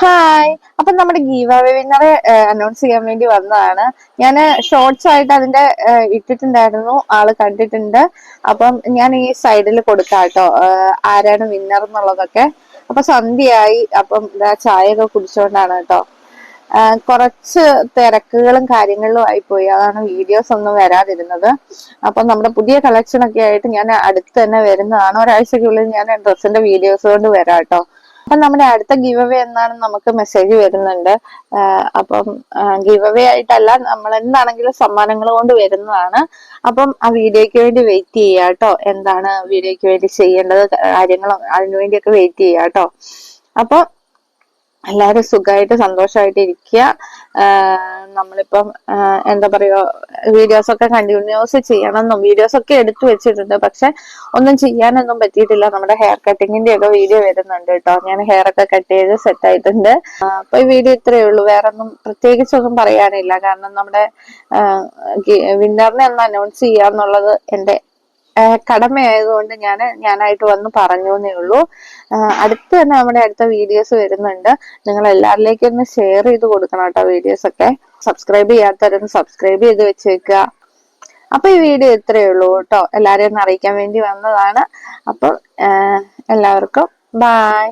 Hi അപ്പൊ നമ്മുടെ ഗീവ വിന്നറെ announce ചെയ്യാൻ വേണ്ടി വന്നതാണ്. ഞാൻ ഷോർട്സ് ആയിട്ട് അതിന്റെ ഇട്ടിട്ടുണ്ടായിരുന്നു. ആൾ കണ്ടിട്ടുണ്ട്. അപ്പം ഞാൻ ഈ സൈഡിൽ കൊടുക്കാം കേട്ടോ. ആരാണ് വിന്നർ എന്നുള്ളതൊക്കെ. അപ്പൊ സന്ധ്യയായി. അപ്പം ചായ ഒക്കെ കുടിച്ചുകൊണ്ടാണ് കേട്ടോ. കുറച്ച് തിരക്കുകളും കാര്യങ്ങളിലും ആയിപ്പോയി. അതാണ് വീഡിയോസ് ഒന്നും വരാതിരുന്നത്. അപ്പൊ നമ്മുടെ പുതിയ കളക്ഷൻ ഒക്കെ ആയിട്ട് ഞാൻ അടുത്ത് തന്നെ വരുന്നതാണ്. ഒരാഴ്ചക്കുള്ളിൽ ഞാൻ ഡ്രസ്സിന്റെ വീഡിയോസ് കൊണ്ട് വരാം കേട്ടോ. അപ്പൊ നമ്മുടെ അടുത്ത ഗിവ് അവേ എന്നാണ് നമുക്ക് മെസ്സേജ് വരുന്നുണ്ട്. അപ്പം ഗിവ് അവേ ആയിട്ടല്ല നമ്മൾ എന്താണെങ്കിലും സമ്മാനങ്ങൾ കൊണ്ട് വരുന്നതാണ്. അപ്പം ആ വീഡിയോയ്ക്ക് വേണ്ടി വെയിറ്റ് ചെയ്യുക കേട്ടോ. എന്താണ് വീഡിയോയ്ക്ക് വേണ്ടി ചെയ്യേണ്ടത് കാര്യങ്ങളും അതിനു വേണ്ടിയൊക്കെ വെയിറ്റ് ചെയ്യുക കേട്ടോ. അപ്പൊ എല്ലാവരും സുഖമായിട്ട് സന്തോഷമായിട്ട് ഇരിക്കുക നമ്മളിപ്പം എന്താ പറയുക വീഡിയോസ് ഒക്കെ കണ്ടിന്യൂസ് ചെയ്യണമെന്നും വീഡിയോസ് ഒക്കെ എടുത്തു വെച്ചിട്ടുണ്ട്. പക്ഷെ ഒന്നും ചെയ്യാനൊന്നും പറ്റിയിട്ടില്ല. നമ്മുടെ ഹെയർ കട്ടിങ്ങിന്റെ ഒക്കെ വീഡിയോ വരുന്നുണ്ട് കേട്ടോ. ഞാൻ ഹെയർ ഒക്കെ കട്ട് ചെയ്ത് സെറ്റ് ആയിട്ടുണ്ട്. അപ്പൊ ഈ വീഡിയോ ഇത്രയേ ഉള്ളൂ. വേറെ ഒന്നും പ്രത്യേകിച്ചൊന്നും പറയാനില്ല. കാരണം നമ്മുടെ വിന്നറിനെ ഒന്ന് അനൗൺസ് ചെയ്യാന്നുള്ളത് എന്റെ കടമയായതുകൊണ്ട് ഞാൻ ഞാനായിട്ട് വന്ന് പറഞ്ഞു എന്നേ ഉള്ളൂ അടുത്ത് തന്നെ നമ്മുടെ അടുത്ത വീഡിയോസ് വരുന്നുണ്ട്. നിങ്ങൾ എല്ലാവരിലേക്കും ഒന്ന് ഷെയർ ചെയ്ത് കൊടുക്കണം കേട്ടോ വീഡിയോസ് ഒക്കെ സബ്സ്ക്രൈബ് ചെയ്യാത്തവരൊന്ന് സബ്സ്ക്രൈബ് ചെയ്ത് വെച്ചേക്കുക. അപ്പൊ ഈ വീഡിയോ ഇത്രയേ ഉള്ളൂ കേട്ടോ. എല്ലാരെയും ഒന്ന് അറിയിക്കാൻ വേണ്ടി വന്നതാണ്. അപ്പോൾ എല്ലാവർക്കും ബായ്